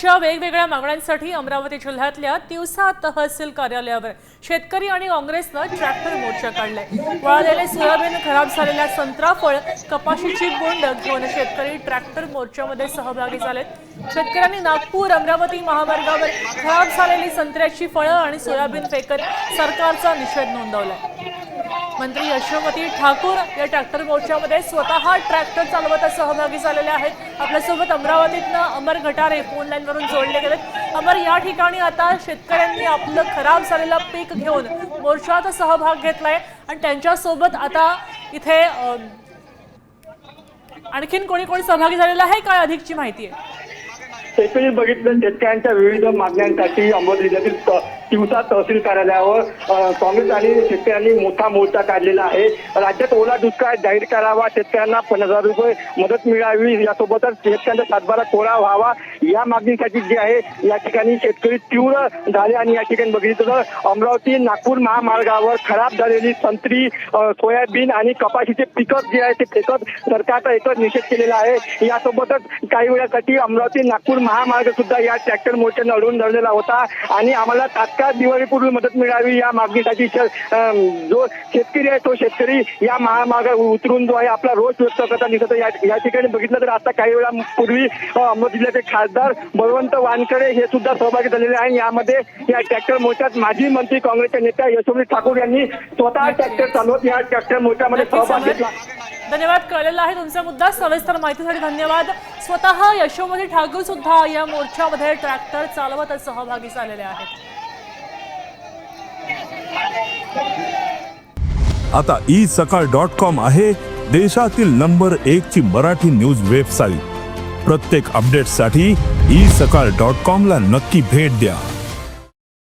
शेतकऱ्यांच्या वेगवेगळ्या मागण्यांसाठी अमरावती जिल्ह्यातल्या तिवसा तहसील कार्यालयावर शेतकरी आणि काँग्रेसनं ट्रॅक्टर मोर्चा काढलाय. वळलेले सोयाबीन खराब झालेल्या संत्रा फळ कपाशीची बोंड घेऊन शेतकरी ट्रॅक्टर मोर्चामध्ये सहभागी झालेत. शेतकऱ्यांनी नागपूर अमरावती महामार्गावर खराब झालेली संत्र्याची फळं आणि सोयाबीन फेकत सरकारचा निषेध नोंदवलाय. मंत्री यशोमती ठाकूर या ट्रॅक्टर मोर्चामध्ये स्वतः ट्रॅक्टर चालवता सहभागी झालेले आहेत. आपल्यासोबत अमरावतीतनं अमर घटारे फोन लाईनवरून जोडले गेलेत. अमर या ठिकाणी आता शेतकऱ्यांनी आपलं खराब झालेलं पीक घेऊन मोर्चात सहभाग घेतलाय आणि त्यांच्यासोबत आता इथे आणखीन कोणी कोणी सहभागी झालेलं आहे? काय अधिकची माहिती आहे? एकंदरीत बघितलं शेतकऱ्यांच्या विविध मागण्यांसाठी अमरावती जिल्ह्यातील तिवसा तहसील कार्यालयावर काँग्रेस आणि शेतकऱ्यांनी मोठा मोर्चा काढलेला आहे. राज्यात ओला दुष्काळ जाहीर करावा शेतकऱ्यांना पन्नास हजार रुपये मदत मिळावी यासोबतच शेतकऱ्यांचा सातबारा कोरा व्हावा या मागणीसाठी जे आहे या ठिकाणी शेतकरी तीव्र झाले आणि या ठिकाणी बघितलं तर अमरावती नागपूर महामार्गावर खराब झालेली संत्री सोयाबीन आणि कपाशीचे पिकअप जे आहे ते फेकत सरकारचा एकच निषेध केलेला आहे. यासोबतच काही वेळासाठी अमरावती नागपूर महामार्ग सुद्धा या ट्रॅक्टर मोर्चाने अडवून धरलेला होता आणि आम्हाला तात्काळ दिवाळीपूर्वी मदत मिळावी या मागणीसाठी जो शेतकरी आहे तो शेतकरी या महामार्गावर उतरून जो आहे आपला रोष व्यक्त करता दिसत आहे. या ठिकाणी बघितलं तर आता काही वेळापूर्वी अ, अमरावती जिल्ह्याचे खासदार बळवंत वानखडे हे सुद्धा सहभागी झालेले आहे यामध्ये या ट्रॅक्टर मोर्चात माजी मंत्री काँग्रेसच्या नेत्या यशोमती ठाकूर यांनी स्वतः ट्रॅक्टर चालवत या ट्रॅक्टर मोर्चामध्ये सहभाग. घेतला धन्यवाद कळलेला आहे. तुमचा मुद्दा सविस्तर माहितीसाठी धन्यवाद. स्वतः यशोमती ठाकूर सुद्धा या मोर्चामध्ये ट्रॅक्टर चालवत सहभागी झालेले आहेत. आता ई सकाळ डॉट कॉम आहे देशातील नंबर एक ची मराठी न्यूज वेबसाईट प्रत्येक अपडेटसाठी ई सकाळ डॉट कॉम ला नक्की भेट द्या.